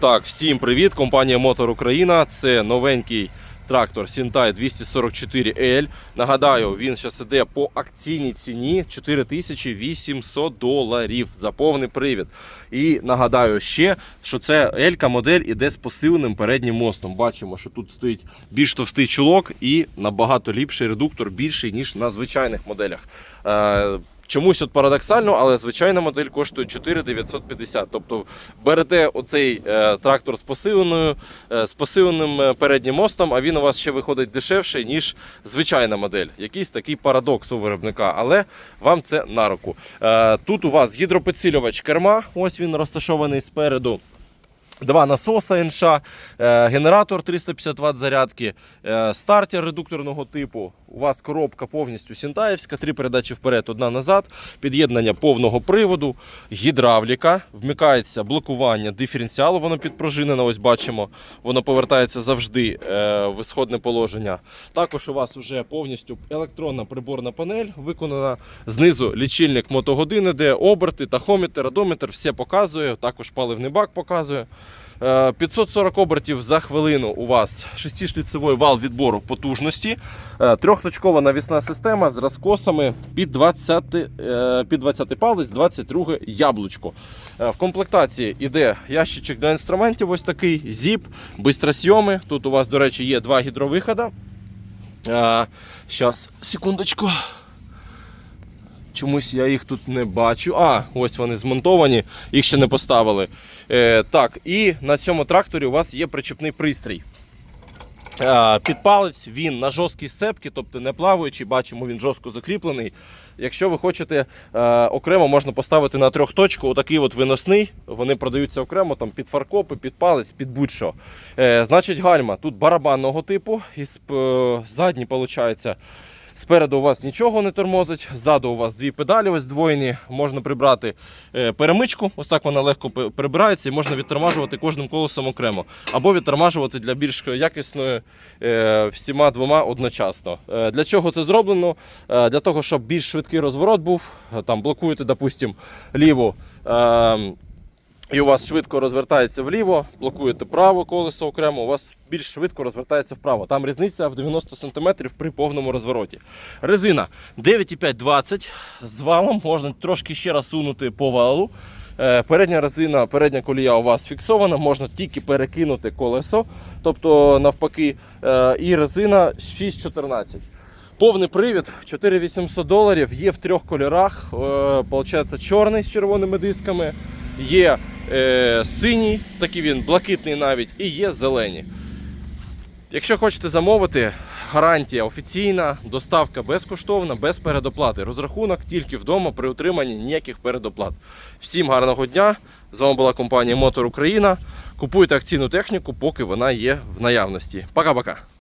Так, всім привіт! Компанія Мотор Україна. Це новенький трактор Сінтай 244L. Нагадаю, він зараз іде по акційній ціні 4800 доларів за повний привід. І нагадаю ще, що це L модель іде з посиленим переднім мостом. Бачимо, що тут стоїть більш товстий чулок і набагато ліпший редуктор, більший ніж на звичайних моделях. Чомусь от парадоксально, але звичайна модель коштує 4950. Тобто берете оцей е, трактор з посиленою, е, з посиленим е, переднім мостом, а він у вас ще виходить дешевше, ніж звичайна модель. Якийсь такий парадокс у виробника, але вам це на руку. Тут у вас гідропідсилювач керма, ось він розташований спереду. Два насоса НШ, е, генератор 350 Вт зарядки, е, стартер редукторного типу. У вас коробка повністю сінтаївська, три передачі вперед, одна назад, під'єднання повного приводу, гідравліка, вмикається блокування диференціалу, воно підпружинено, ось бачимо, воно повертається завжди е, в ісходне положення. Також у вас вже повністю електронна приборна панель, виконана знизу лічильник мотогодини, де оберти, тахометр, одометр, все показує, також паливний бак показує. Е, 540 обертів за хвилину у вас шестишліцевий вал відбору потужності, Е, трьохточкова навісна система з розкосами під 20, е, під 20 палець, 22 яблучко. Е, В комплектації йде ящичок для інструментів, ось такий, зіп, бистросйоми. Тут у вас, до речі, є два гідровиходи. Зараз, секундочку. Чомусь я їх тут не бачу. А, ось вони змонтовані, їх ще не поставили. Е, так, і на цьому тракторі у вас є причепний пристрій. Е, під палець він на жорсткій сцепці, тобто не плаваючий, бачимо, він жорстко закріплений. Якщо ви хочете е, окремо, можна поставити на трьохточку, отакий от виносний. Вони продаються окремо там під фаркопи, під палець, під будь-що. Е, значить, гальма тут барабанного типу, і сп- е, задній, виходить. Спереду у вас нічого не тормозить, ззаду у вас дві педалі ось здвоєні, можна прибрати е, перемичку, ось так вона легко прибирається і можна відтормажувати кожним колесом окремо. Або відтормажувати для більш якісної е, всіма двома одночасно. Е, Для чого це зроблено? Для того, щоб більш швидкий розворот був, там блокуєте, допустим, ліву. І у вас швидко розвертається вліво, блокуєте праве колесо окремо, у вас більш швидко розвертається вправо. Там різниця в 90 см при повному розвороті. Резина 9,5-20 з валом, можна трошки ще раз сунути по валу. Е, Передня резина, передня колія у вас фіксована, можна тільки перекинути колесо, тобто навпаки, Е, і резина 6,14. Повний привід 4800 доларів. Є в трьох кольорах. Е, Получається чорний з червоними дисками, є е, синій, такий він блакитний навіть, і є зелені. Якщо хочете замовити, гарантія офіційна, доставка безкоштовна, без передоплати. Розрахунок тільки вдома при утриманні ніяких передоплат. Всім гарного дня! З вами була компанія Мотор Україна. Купуйте акційну техніку, поки вона є в наявності. Пока-пока!